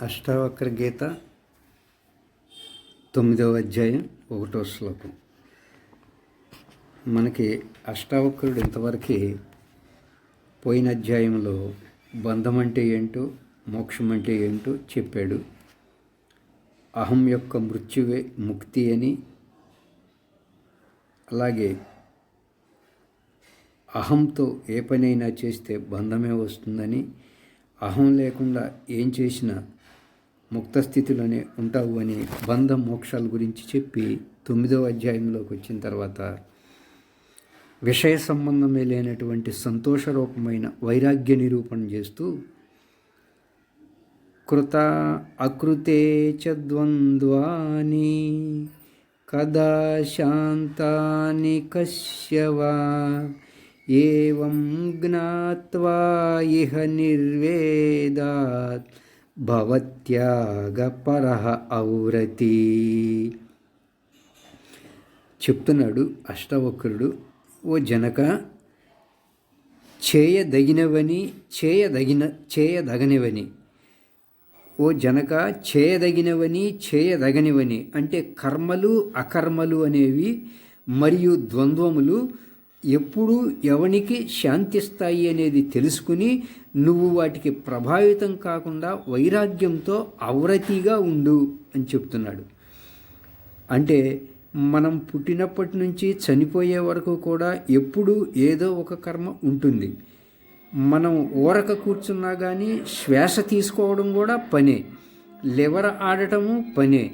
అష్టావక్ర గీత తొమ్మిదవ అధ్యాయం ఒకటో శ్లోకం. మనకి అష్టావక్రుడు ఇంతవరకు పోయిన అధ్యాయంలో బంధం అంటే ఏంటో మోక్షం అంటే ఏంటో చెప్పాడు. అహం యొక్క మృత్యువే ముక్తి అని. అలాగే అహంతో ఏ పనైనా చేస్తే బంధమే వస్తుందని అహం లేకుండా ఏం చేసినా ముక్త స్థితిలోనే ఉంటావు అని బంధ మోక్షాల గురించి చెప్పి తొమ్మిదవ అధ్యాయంలోకి వచ్చిన తర్వాత విషయ సంబంధమే లేనటువంటి సంతోషరూపమైన వైరాగ్య నిరూపణ చేస్తూ కృత అకృతే చ ద్వంద్వాని కదా శాంతాని కశ్యవా ఏం జ్ఞాత్వా ఇహ నిర్వేదాత్ భవత్యాగపర ఔరతి. చెప్తున్నాడు అష్టవక్రుడు ఓ జనక చేయదగినవని చేయదగిన చేయదగనివని. ఓ జనక చేయదగినవని చేయదగనివని. అంటే కర్మలు అకర్మలు అనేవి మరియు ద్వంద్వములు ఎప్పుడు ఎవనికి శాంతిస్తాయి అనేది తెలుసుకుని నువ్వు వాటికి ప్రభావితం కాకుండా వైరాగ్యంతో ఔరతిగా ఉండు అని చెప్తున్నాడు. అంటే మనం పుట్టినప్పటి నుంచి చనిపోయే వరకు కూడా ఎప్పుడు ఏదో ఒక కర్మ ఉంటుంది. మనం ఊరక కూర్చున్నా కానీ శ్వాస తీసుకోవడం కూడా పనే. లివర్ ఆడటము పనే.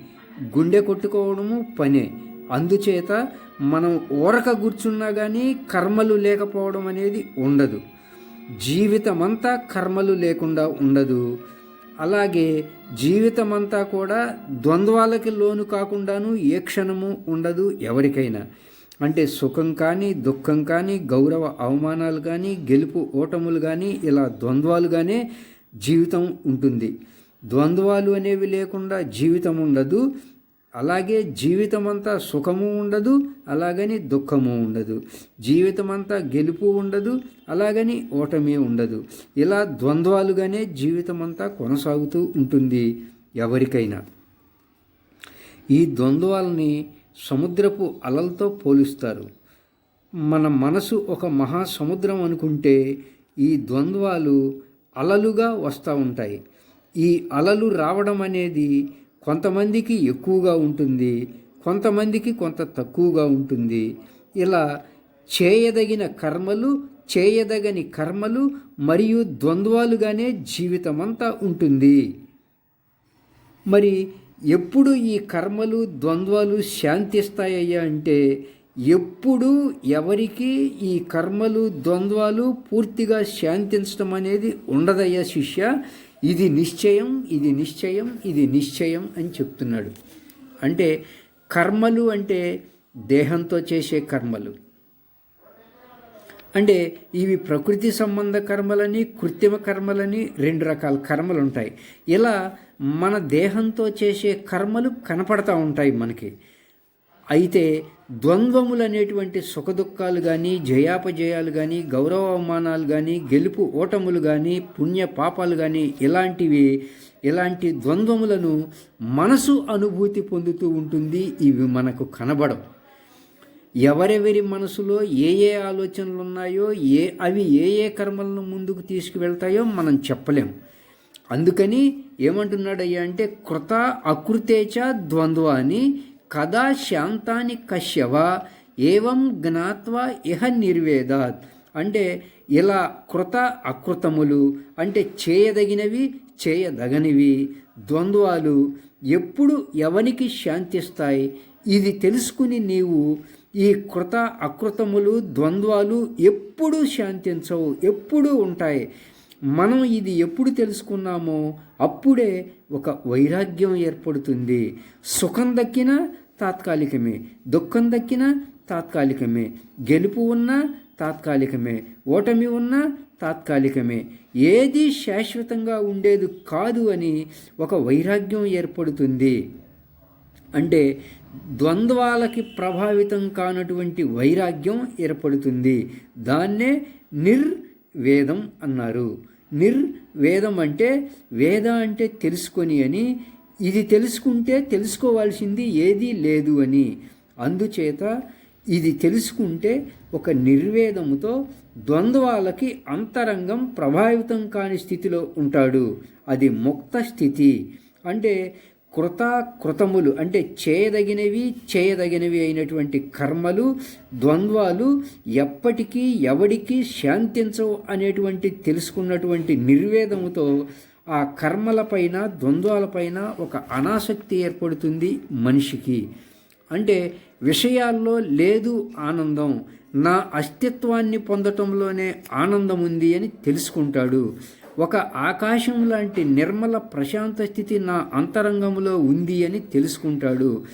గుండె కొట్టుకోవడము పనే. అందుచేత మనం ఊరక కూర్చున్నా కానీ కర్మలు లేకపోవడం అనేది ఉండదు. జీవితమంతా కర్మలు లేకుండా ఉండదు. అలాగే జీవితమంతా కూడా ద్వంద్వాలకి లోను కాకుండాను ఏ క్షణము ఉండదు ఎవరికైనా. అంటే సుఖం కానీ దుఃఖం కానీ గౌరవ అవమానాలు కానీ గెలుపు ఓటములు కానీ ఇలా ద్వంద్వాలుగానే జీవితం ఉంటుంది. ద్వంద్వాలు అనేవి లేకుండా జీవితం ఉండదు. అలాగే జీవితమంతా సుఖము ఉండదు అలాగని దుఃఖము ఉండదు. జీవితమంతా గెలుపు ఉండదు అలాగని ఓటమి ఉండదు. ఇలా ద్వంద్వాలుగానే జీవితమంతా కొనసాగుతూ ఉంటుంది ఎవరికైనా. ఈ ద్వంద్వాలని సముద్రపు అలలతో పోలుస్తారు. మన మనసు ఒక మహాసముద్రం అనుకుంటే ఈ ద్వంద్వాలు అలలుగా వస్తూ ఉంటాయి. ఈ అలలు రావడం అనేది కొంతమందికి ఎక్కువగా ఉంటుంది కొంతమందికి కొంత తక్కువగా ఉంటుంది. ఇలా చేయదగిన కర్మలు చేయదగని కర్మలు మరియు ద్వంద్వాలుగానే జీవితమంతా ఉంటుంది. మరి ఎప్పుడు ఈ కర్మలు ద్వంద్వాలు శాంతిస్తాయ్యా అంటే ఎప్పుడు ఎవరికి ఈ కర్మలు ద్వంద్వాలు పూర్తిగా శాంతించడం అనేది ఉండదయ్యా శిష్య. ఇది నిశ్చయం ఇది నిశ్చయం ఇది నిశ్చయం అని చెప్తున్నాడు. అంటే కర్మలు అంటే దేహంతో చేసే కర్మలు. అంటే ఇవి ప్రకృతి సంబంధ కర్మలని కృత్రిమ కర్మలని రెండు రకాల కర్మలు ఉంటాయి ఇలా మన దేహంతో చేసే కర్మలు కనపడతా ఉంటాయి మనకి. అయితే ద్వంద్వములు అనేటువంటి సుఖదుఖాలు కానీ జయాపజయాలు కానీ గౌరవ అవమానాలు కానీ గెలుపు ఓటములు కానీ పుణ్య పాపాలు కానీ ఇలాంటివి ఇలాంటి ద్వంద్వములను మనసు అనుభూతి పొందుతూ ఉంటుంది. ఇవి మనకు కనబడవు. ఎవరెవరి మనసులో ఏ ఏ ఆలోచనలు ఉన్నాయో ఏ అవి ఏ ఏ కర్మలను ముందుకు తీసుకువెళ్తాయో మనం చెప్పలేము అందుకని ఏమంటున్నాడయ్యా అంటే కృత అకృతేచ ద్వంద్వ అని కదా శాంతాని కశ్యవ ఏవం జ్ఞాత్వా ఇహ నిర్వేదాత్. అంటే ఇలా కృత అకృతములు అంటే చేయదగినవి చేయదగనివి. ద్వంద్వాలు ఎప్పుడు ఎవనికి శాంతిస్తాయి? ఇది తెలుసుకుని నీవు ఈ కృత అకృతములు ద్వంద్వాలు ఎప్పుడూ శాంతించవు ఎప్పుడూ ఉంటాయి? మనం ఇది ఎప్పుడు తెలుసుకున్నామో అప్పుడే ఒక వైరాగ్యం ఏర్పడుతుంది. సుఖం దక్కినా తాత్కాలికమే దుఃఖం దక్కినా తాత్కాలికమే గెలుపు ఉన్నా తాత్కాలికమే ఓటమి ఉన్నా తాత్కాలికమే. ఏది శాశ్వతంగా ఉండేది కాదు అని ఒక వైరాగ్యం ఏర్పడుతుంది. అంటే ద్వంద్వాలకి ప్రభావితం కానటువంటి వైరాగ్యం ఏర్పడుతుంది. దాన్నే నిర్ వేదం అన్నారు. నిర్వేదం వేదం అంటే వేద అంటే తెలుసుకొని అని ఇది తెలుసుకుంటే తెలుసుకోవాల్సింది ఏదీ లేదు అని. అందుచేత ఇది తెలుసుకుంటే ఒక నిర్వేదముతో ద్వంద్వాలకి అంతరంగం ప్రభావితం కాని స్థితిలో ఉంటాడు. అది ముక్త స్థితి. అంటే కృతములు అంటే చేయదగినవి చేయదగినవి అయినటువంటి కర్మలు ద్వంద్వాలు ఎప్పటికీ ఎవడికి శాంతించవు అనేటువంటి తెలుసుకున్నటువంటి నిర్వేదముతో ఆ కర్మలపైన ద్వంద్వాలపైన ఒక అనాసక్తి ఏర్పడుతుంది మనిషికి. అంటే విషయాల్లో లేదు ఆనందం నా అస్తిత్వాన్ని పొందటంలోనే ఆనందం ఉంది అని తెలుసుకుంటాడు. ఒక ఆకాశం లాంటి నిర్మల ప్రశాంత స్థితి నా అంతరంగంలో ఉంది అని తెలుసుకుంటాడు.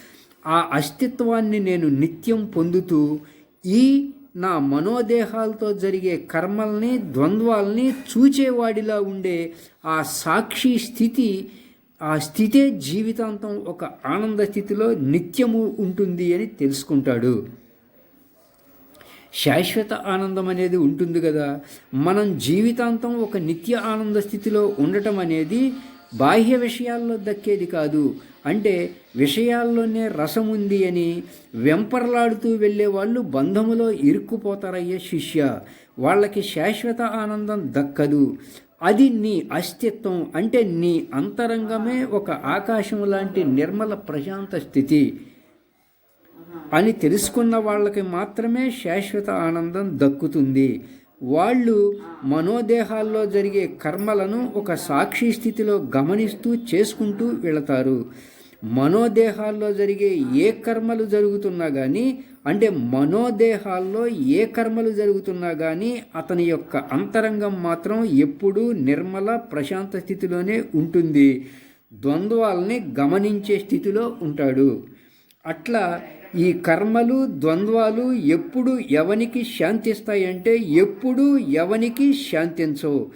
ఆ అస్తిత్వాన్ని నేను నిత్యం పొందుతూ ఈ నా మనోదేహాలతో జరిగే కర్మల్ని ద్వంద్వాల్ని చూచేవాడిలా ఉండే ఆ సాక్షి స్థితి ఆ స్థితే జీవితాంతం ఒక ఆనంద స్థితిలో నిత్యము ఉంటుంది అని తెలుసుకుంటాడు. శాశ్వత ఆనందం అనేది ఉంటుంది కదా. మనం జీవితాంతం ఒక నిత్య ఆనంద స్థితిలో ఉండటం అనేది బాహ్య విషయాల్లో దక్కేది కాదు. అంటే విషయాల్లోనే రసం ఉంది అని వెంపర్లాడుతూ వెళ్ళే వాళ్ళు బంధములో ఇరుక్కుపోతారయ్యే శిష్య. వాళ్ళకి శాశ్వత ఆనందం దక్కదు. అది నీ అస్తిత్వం. అంటే నీ అంతరంగమే ఒక ఆకాశం లాంటి నిర్మల ప్రశాంత స్థితి. అని తెలుసుకున్న వాళ్ళకి మాత్రమే శాశ్వత ఆనందం దక్కుతుంది. వాళ్ళు మనోదేహాల్లో జరిగే కర్మలను ఒక సాక్షి స్థితిలో గమనిస్తూ చేసుకుంటూ వెళతారు. మనోదేహాల్లో జరిగే ఏ కర్మలు జరుగుతున్నా కానీ అంటే మనోదేహాల్లో ఏ కర్మలు జరుగుతున్నా కానీ అతని యొక్క అంతరంగం మాత్రం ఎప్పుడూ నిర్మల ప్రశాంత స్థితిలోనే ఉంటుంది. ద్వంద్వాలని గమనించే స్థితిలో ఉంటాడు. అట్లా ఈ కర్మలు ద్వంద్వాలు ఎప్పుడు ఎవనికి శాంతిస్తాయంటే ఎప్పుడు ఎవనికి శాంతించవు.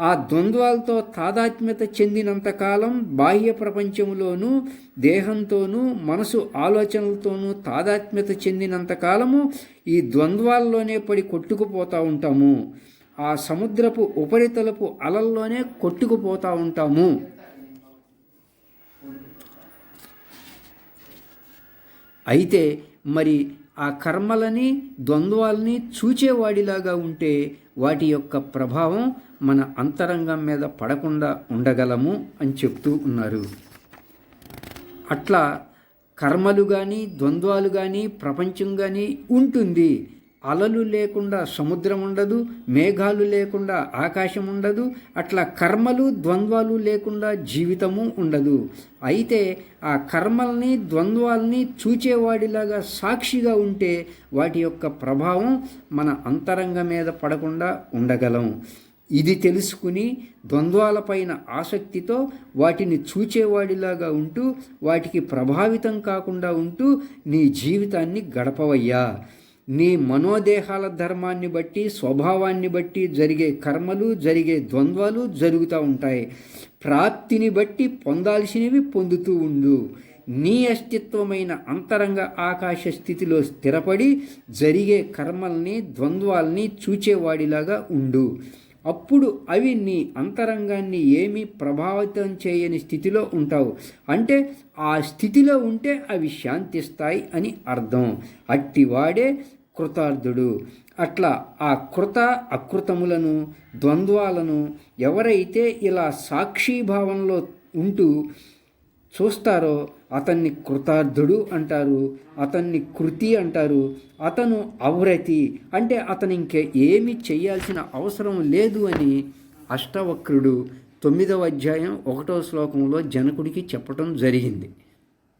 ఆ ద్వంద్వాలతో తాదాత్మ్యత చెందినంతకాలం బాహ్య ప్రపంచంలోనూ దేహంతోనూ మనసు ఆలోచనలతోనూ తాదాత్మ్యత చెందినంతకాలము ఈ ద్వంద్వాల్లోనే పడి కొట్టుకుపోతూ ఉంటాము. ఆ సముద్రపు ఉపరితలపు అలల్లోనే కొట్టుకుపోతూ ఉంటాము. అయితే మరి ఆ కర్మలని ద్వంద్వాలని చూచేవాడిలాగా ఉంటే వాటి యొక్క ప్రభావం మన అంతరంగం మీద పడకుండా ఉండగలము అని చెప్తూ ఉన్నారు. అట్లా కర్మలు కానీ ద్వంద్వాలు కానీ ప్రపంచం కానీ ఉంటుంది. అలలు లేకుండా సముద్రం ఉండదు మేఘాలు లేకుండా ఆకాశం ఉండదు అట్లా కర్మలు ద్వంద్వాలు లేకుండా జీవితము ఉండదు. అయితే ఆ కర్మల్ని ద్వంద్వాల్ని చూచేవాడిలాగా సాక్షిగా ఉంటే వాటి యొక్క ప్రభావం మన అంతరంగ మీద పడకుండా ఉండగలం. ఇది తెలుసుకుని ద్వంద్వాలపైన ఆసక్తితో వాటిని చూచేవాడిలాగా ఉంటూ వాటికి ప్రభావితం కాకుండా ఉంటూ నీ జీవితాన్ని గడపవయ్యా. నీ మనోదేహాల ధర్మాన్ని బట్టి స్వభావాన్ని బట్టి జరిగే కర్మలు జరిగే ద్వంద్వాలు జరుగుతూ ఉంటాయి. ప్రాప్తిని బట్టి పొందాల్సినవి పొందుతూ ఉండు. నీ అస్తిత్వమైన అంతరంగ ఆకాశ స్థితిలో స్థిరపడి జరిగే కర్మల్ని ద్వంద్వాల్ని చూచేవాడిలాగా ఉండు. అప్పుడు అవి నీ అంతరంగాన్ని ఏమీ ప్రభావితం చేయని స్థితిలో ఉంటావు. అంటే ఆ స్థితిలో ఉంటే అవి శాంతిస్తాయి అని అర్థం. అట్టివాడే కృతార్థుడు. అట్లా ఆ కృత అకృతములను ద్వంద్వాలను ఎవరైతే ఇలా సాక్షీభావంలో ఉంటూ చూస్తారో అతన్ని కృతార్థుడు అంటారు అతన్ని కృతి అంటారు అతను అవ్రతి అంటే అతను ఇంకే ఏమి చేయాల్సిన అవసరం లేదు అని అష్టవక్రుడు తొమ్మిదవ అధ్యాయం ఒకటో శ్లోకంలో జనకుడికి చెప్పటం జరిగింది.